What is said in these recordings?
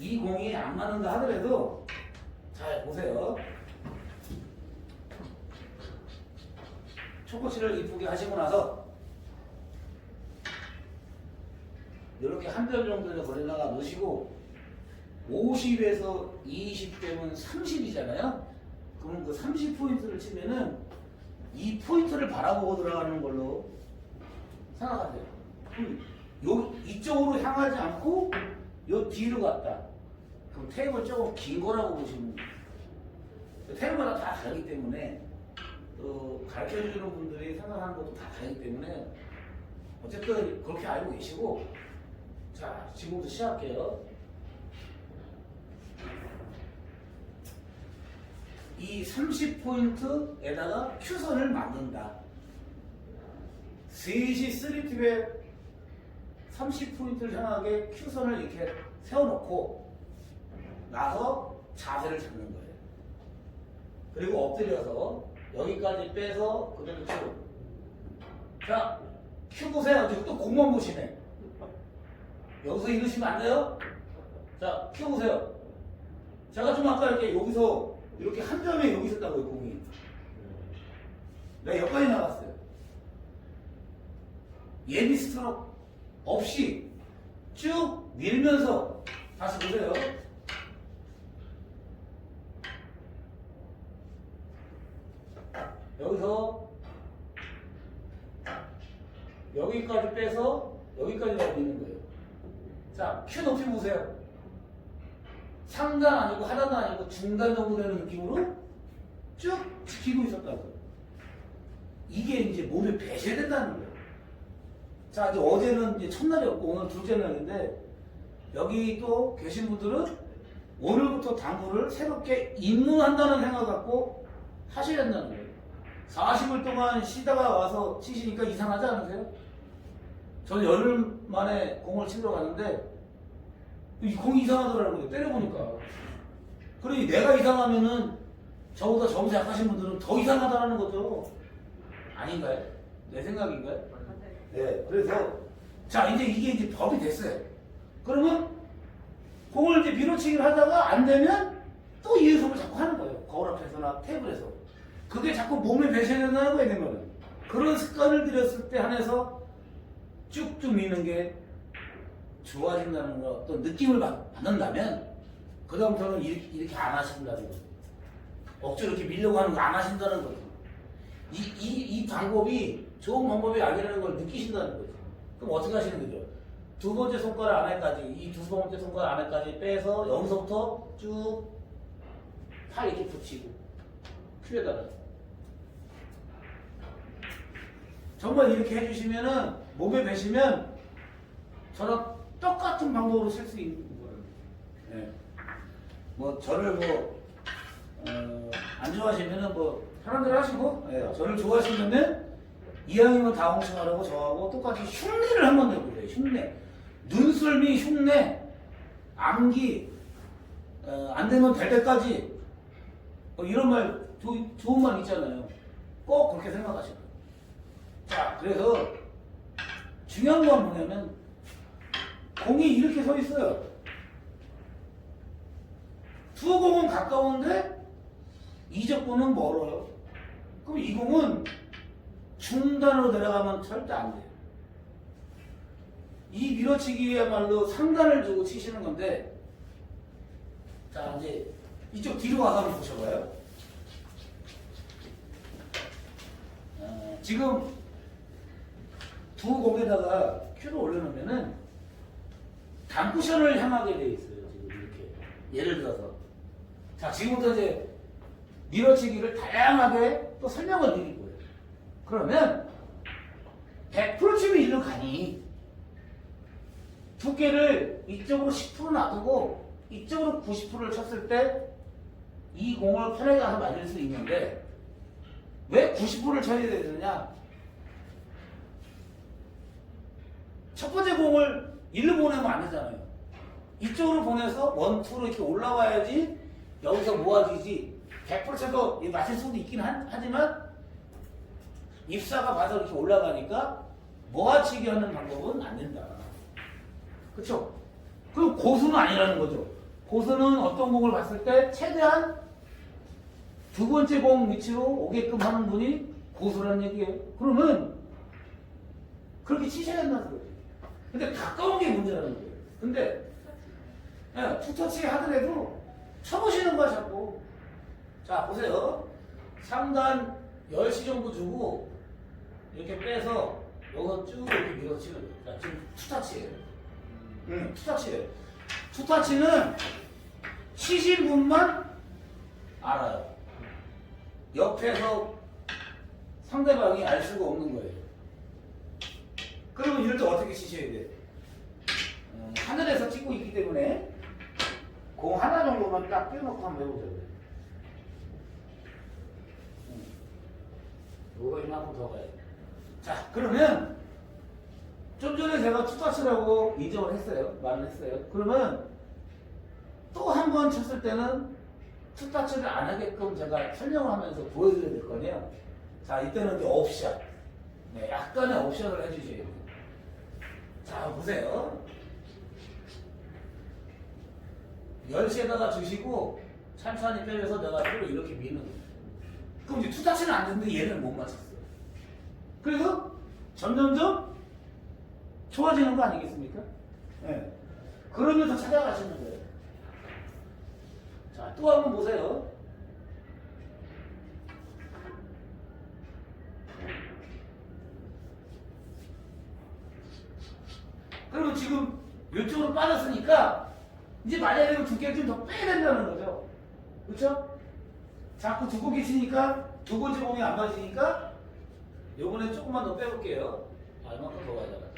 이 공이 안 맞는다 하더라도 잘 보세요. 초코치를 이쁘게 하시고 나서 이렇게 한 별 정도의 거리다가 넣으시고 50에서 20 되면 30이잖아요. 그럼 그 30포인트를 치면은 이 포인트를 바라보고 들어가는 걸로 생각하세요. 그럼 요 이쪽으로 향하지 않고 요 뒤로 갔다. 그럼 테이블 조금 긴 거라고 보시면 돼요. 테이블마다 다 다르기 때문에 또 가르쳐 주는 분들이 생각하는 것도 다 다르기 때문에 어쨌든 그렇게 알고 계시고 자 지금부터 시작할게요. 이 30포인트에다가 큐선을 만든다. 3시 3팁에 30포인트를 향하게 큐선을 이렇게 세워놓고 나서 자세를 잡는 거예요. 그리고 엎드려서 여기까지 빼서 그대로 쭉. 자, 큐 보세요. 지금 또 공만 보시네. 여기서 이러시면 안 돼요? 자, 큐 보세요. 제가 좀 아까 이렇게 여기서 이렇게 한 점에 여기 있었다고요, 공이. 내가 여기까지 나갔어요. 예비 스트로크 없이 쭉 밀면서 다시 보세요. 여기서 여기까지 빼서 여기까지 올리는 거예요. 자, 큐 높이 보세요. 상단 아니고 하단도 아니고 중단 정도 되는 느낌으로 쭉 지키고 있었다고요. 이게 이제 몸에 배제된다는 거예요. 자, 이제 어제는 이제 첫날이었고 오늘 둘째 날인데 여기 또 계신 분들은 오늘부터 당구를 새롭게 입문한다는 생각 갖고 하셔야 된다는 거예요. 40일 동안 쉬다가 와서 치시니까 이상하지 않으세요? 저는 열흘 만에 공을 치러 갔는데 이 공이 이상하더라고요. 때려보니까. 그러니 내가 이상하면은 저보다 점수 약하신 분들은 더 이상하다는 거죠. 아닌가요? 내 생각인가요? 네. 그래서 자 이제 이게 이제 법이 됐어요. 그러면 공을 이제 밀어치기를 하다가 안 되면 또 이 연습을 자꾸 하는 거예요. 거울 앞에서나 테이블에서. 그게 자꾸 몸에 배셔야된다는 거예요, 내면은. 그런 습관을 들였을 때 한해서 쭉쭉 미는 게 좋아진다는 거, 어떤 느낌을 받- 받는다면, 그다음부터는 이렇게, 이렇게 안 하신다는 거죠. 억지로 이렇게 밀려고 하는 거 안 하신다는 거죠. 이, 이, 이 방법이 좋은 방법이 아니라는 걸 느끼신다는 거죠. 그럼 어떻게 하시는 거죠? 두 번째 손가락 안에까지, 이 두 번째 손가락 안에까지 빼서 여기서부터 쭉 팔 이렇게 붙이고, 큐에다가. 정말 이렇게 해주시면은 몸에 배시면 저랑 똑같은 방법으로 쓸 수 있는 거예요. 예. 뭐 저를 뭐, 어, 안 좋아하시면은 뭐 대로 하시고, 예. 저를 좋아하시면은 이왕이면 다 홍청하라고 저하고 똑같이 흉내를 한번 내보세요. 흉내. 눈썰미 흉내, 암기, 어, 안 되면 될 때까지 뭐 이런 말 조, 좋은 말 있잖아요. 꼭 그렇게 생각하시고. 자, 그래서 중요한 건 뭐냐면 공이 이렇게 서 있어요. 두 공은 가까운데 이적구는 멀어요. 그럼 이 공은 중단으로 내려가면 절대 안 돼요. 이 밀어치기야말로 상단을 두고 치시는 건데 자 이제 이쪽 뒤로 가서 한번 보셔봐요. 어, 지금 두 공에다가 큐를 올려놓으면은 단쿠션을 향하게 돼 있어요. 지금 이렇게 예를 들어서 자 지금부터 이제 밀어치기를 다양하게 또 설명을 거예요. 그러면 100% 치면 일로 가니 두께를 이쪽으로 10% 놔두고 이쪽으로 90%를 쳤을 때 이 공을 편하게 가서 맞을 수 있는데 왜 90%를 쳐야 되느냐? 첫 번째 공을 일로 보내면 안 되잖아요. 이쪽으로 보내서 원투로 이렇게 올라와야지 여기서 모아지지 100% 쳐도 맞을 수도 있긴 한- 하지만 입사가 봐서 이렇게 올라가니까 모아치기 하는 방법은 안 된다. 그쵸? 그럼 고수는 아니라는 거죠. 고수는 어떤 공을 봤을 때 최대한 두 번째 공 위치로 오게끔 하는 분이 고수라는 얘기예요. 그러면 그렇게 치셔야 된다는 거지. 근데 가까운 게 문제라는 거예요. 근데 예, 투터치 하더라도 쳐보시는 거야 자꾸. 자 보세요. 상단 10시 정도 주고 이렇게 빼서 여기서 쭉 이렇게 밀어서 치는 거예요. 자, 지금 투터치예요. 응, 투터치예요. 투터치는 치신 분만 알아요. 옆에서 상대방이 알 수가 없는 거예요. 그러면 이럴 때 어떻게 치셔야 돼? 음, 하늘에서 찍고 있기 때문에 공 하나 정도만 딱 떼놓고 한번 해보자고요. 음. 요거 이만큼 더 가요. 자, 그러면 좀 전에 제가 투타치라고 인정을 했어요. 말을 했어요. 그러면 또 한 번 쳤을 때는 투타치를 안 하게끔 제가 설명을 하면서 보여드려야 될거 아니에요. 자, 이때는 이제 옵션. 네, 약간의 옵션을 해주셔야 돼요. 자, 보세요. 10시에다가 주시고 천천히 빼면서 내가 또 이렇게 미는 거예요. 그럼 이제 투타치는 안 되는데 얘는 못 맞췄어. 그래서 점점점 좋아지는 거 아니겠습니까? 네. 그러면서 찾아가시는 거예요. 자, 또 한번 보세요. 그러면 지금 이쪽으로 빠졌으니까 이제 만약에 두 개를 좀 더 빼야 된다는 거죠. 그렇죠? 자꾸 두고 계시니까 두 번째 공이 안 맞으니까 요번에 조금만 더 빼볼게요. 아, 이만큼 더 가야 돼.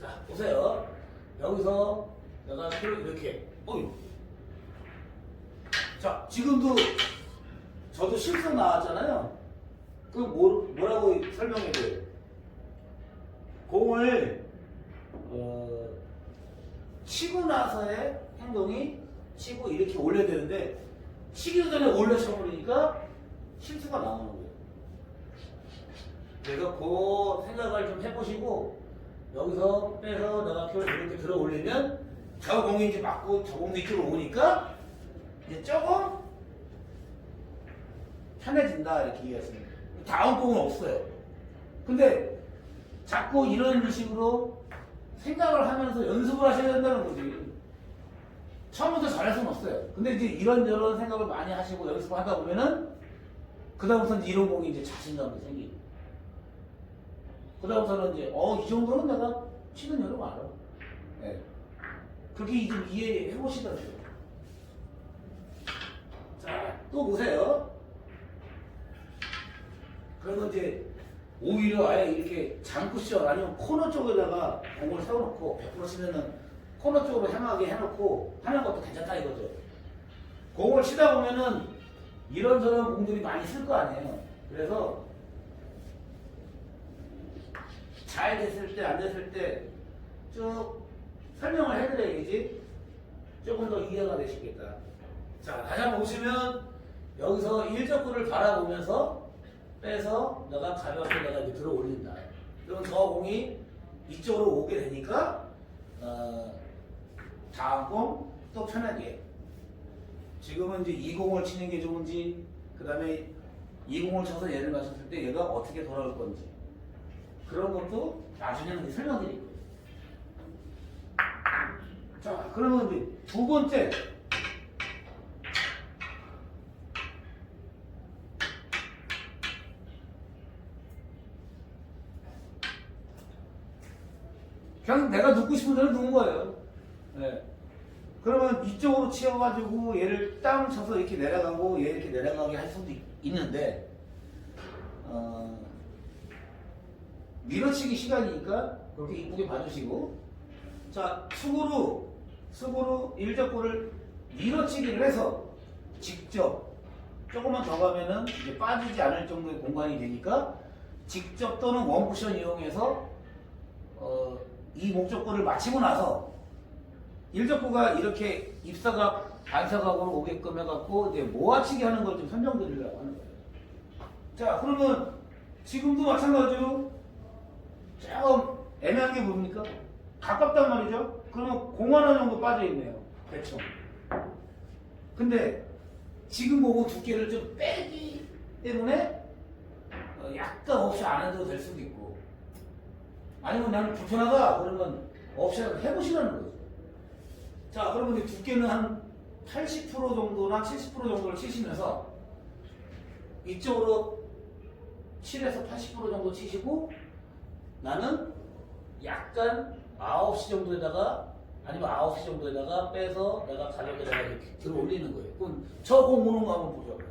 자, 보세요. 여기서 내가 표를 이렇게, 어이. 자, 지금도 저도 실수 나왔잖아요. 그 뭐, 뭐라고 설명해 줘요? 공을 어, 치고 나서의 행동이 치고 이렇게 올려야 되는데 치기도 전에 올려 쳐버리니까 실수가 나오는 거예요. 그래서 그 생각을 좀 해보시고 여기서 빼서 내가 표를 이렇게 들어 올리면 저 공이 이제 맞고 저 공도 이쪽으로 오니까 이제 조금 편해진다 이렇게 돼요. 다음 공은 없어요. 근데 자꾸 이런 식으로 생각을 하면서 연습을 하셔야 된다는 거지. 처음부터 잘할 수는 없어요. 근데 이제 이런저런 생각을 많이 하시고 연습을 하다 보면은 그다음부터는 이제 이런 공이 이제 자신감이 생기고 그다음부터는 이제 어 이 정도는 내가 치는 여름 알아. 네. 그렇게 좀 이해해 보시더라고요. 자, 또 보세요. 그러면 이제 오히려 아예 이렇게 장쿠션 아니면 코너 쪽에다가 공을 세워놓고 100% 치면은 코너 쪽으로 향하게 해놓고 하는 것도 괜찮다 이거죠. 공을 치다 보면은 이런저런 공들이 많이 쓸 거 아니에요. 그래서 잘 됐을 때 안 됐을 때 쭉 설명을 해드려야지 조금 더 이해가 되시겠다. 자, 다시 한번 보시면 여기서 일적구를 바라보면서 빼서 내가 가볍게 내가 이제 들어 올린다. 그럼 저 공이 이쪽으로 오게 되니까 어, 다음 공 또 편하게. 지금은 이제 이 공을 치는 게 좋은지, 그 다음에 이 공을 쳐서 얘를 맞췄을 때 얘가 어떻게 돌아올 건지 그런 것도 나중에는 설명드릴 거예요. 자, 그러면 이제 두 번째 그냥 내가 눕고 싶은 대로 눕는 거예요. 네. 그러면 이쪽으로 치워가지고 얘를 땅 쳐서 이렇게 내려가고 얘 이렇게 내려가게 할 수도 있- 있는데 어, 밀어치기 시간이니까 그렇게 이쁘게 봐주시고 자 수구로 수구로 일적구를 밀어치기를 해서 직접 조금만 더 가면은 이제 빠지지 않을 정도의 공간이 되니까 직접 또는 원쿠션 이용해서 어, 이 목적구를 마치고 나서 일적구가 이렇게 입사각 반사각으로 오게끔 해갖고 이제 모아치기 하는 걸 좀 설명드리려고 하는 거예요. 자 그러면 지금도 마찬가지로 조금 애매한 게 뭡니까? 가깝단 말이죠. 그러면 공 하나 정도 빠져 있네요. 대충. 근데 지금 보고 두께를 좀 빼기 때문에 어, 약간 없이 안 해도 될 수도 있고 아니면 나는 불편하다 그러면 없이 해보시라는 거죠. 자 그러면 이제 두께는 한 80% 정도나 70% 정도를 치시면서 이쪽으로 7에서 80% 정도 치시고 나는 약간 9시 정도에다가 아니면 9시 정도에다가 빼서 내가 가격에다가 이렇게 들어 올리는 거예요. 그럼 저공 무는 거 한번 보자고요.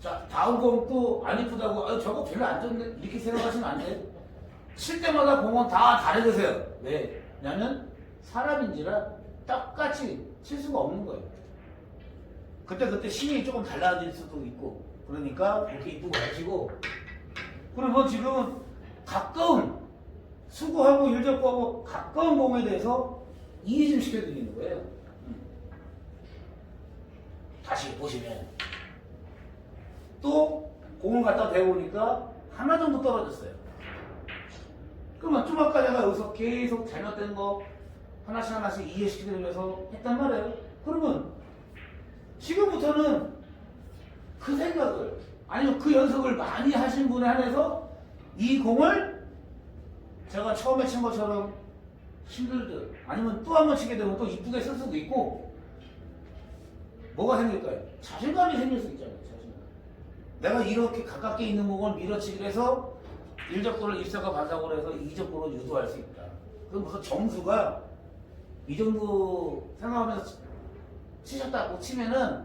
자, 다음 공또안 이쁘다고, 아, 저거 별로 안 좋네. 이렇게 생각하시면 안 돼요. 칠 때마다 공은 다 다르세요. 왜? 왜냐면 사람인지라 똑같이 칠 수가 없는 거예요. 그때그때 힘이 조금 달라질 수도 있고, 그러니까 그렇게 이쁘고 하시고, 그러면 지금은 가까운 수구하고 일적구하고 가까운 공에 대해서 이해 좀 시켜드리는 거예요. 음. 다시 보시면 또 공을 갖다 대보니까 하나 정도 떨어졌어요. 그러면 좀 아까 내가 여기서 계속 잘못된 거 하나씩 하나씩 이해시키면서 했단 말이에요. 그러면 지금부터는 그 생각을 아니면 그 연습을 많이 하신 분에 한해서 이 공을 제가 처음에 친 것처럼 힘들듯 아니면 또 한 번 치게 되면 또 이쁘게 쓸 수도 있고 뭐가 생길까요? 자신감이 생길 수 있잖아요. 자신감. 내가 이렇게 가깝게 있는 공을 밀어치기를 해서 1적도를 입사가 반사고를 해서 2적도로 유도할 수 있다. 그럼 무슨 점수가 이 정도 생각하면서 치- 치셨다고 치면은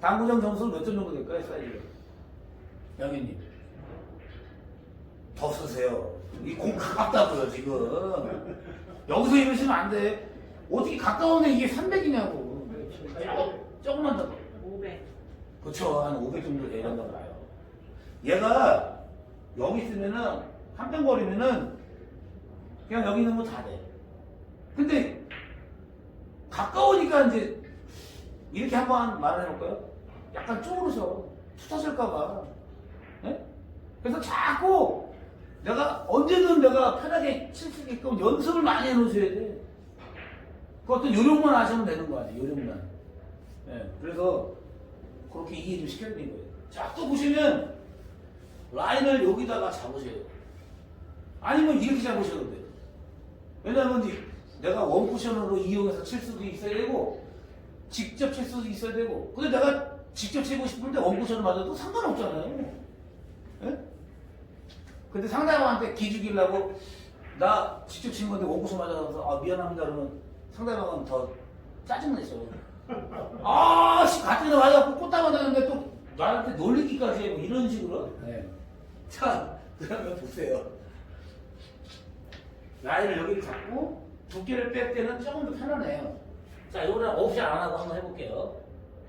당구장 점수는 몇 점 정도 될까요? 사이즈가? 영희님. 더 쓰세요. 이 공 가깝다고요, 지금. 여기서 이러시면 안 돼. 어떻게 가까운데 이게 300이냐고. 조금만 더. 500. 그쵸. 한 500 정도 내려가 봐요. 얘가 여기 있으면은, 한병 거리면은, 그냥 여기 있는 거 다 돼. 근데, 가까우니까 이제, 이렇게 한번 말을 해볼까요? 약간 쪼그르셔. 투타실까봐. 예? 그래서 자꾸, 내가 언제든 내가 편하게 칠 수 있게끔 연습을 많이 해놓으셔야 돼. 그것도 요령만 하시면 되는 거 아니에요, 요령만. 예, 그래서 그렇게 이해 좀 시켜드린 거예요. 자, 또 보시면 라인을 여기다가 잡으셔야 돼요. 아니면 이렇게 잡으셔도 돼요. 왜냐면 내가 원쿠션으로 이용해서 칠 수도 있어야 되고 직접 칠 수도 있어야 되고 근데 내가 직접 치고 싶은데 원쿠션을 맞아도 상관없잖아요. 예? 근데 상대방한테 기죽이려고 나 직접 친 건데 원쿠션 맞아서 아 미안합니다 그러면 상대방은 더 짜증내죠. 아씨 같은 데 맞아갖고 꽃다발 되는데 또 나한테 놀리기까지 해, 뭐 이런 식으로. 네. 자, 그러면 보세요. 라인을 여기 잡고 두께를 뺄 때는 조금 더 편하네요. 자, 이거는 없이 안 하고 한번 해볼게요.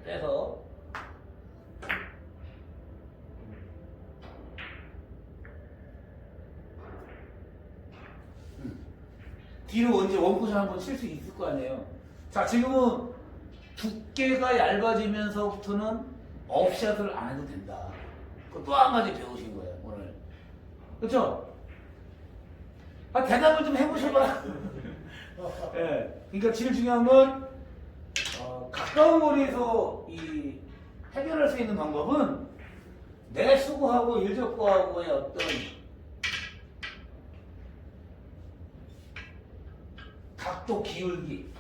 빼서. 음. 뒤로 언제 원쿠션 한번 칠 수 있을 거 아니에요. 자, 지금은 두께가 얇아지면서부터는 업샷을 안 해도 된다. 그또한 가지 배우신 거예요, 오늘. 그렇죠? 아, 대답을 좀 해보셔봐. 예. 그러니까 제일 중요한 건 어, 가까운 거리에서 이 해결할 수 있는 방법은 내 수고하고 일적구하고의 어떤 각도 기울기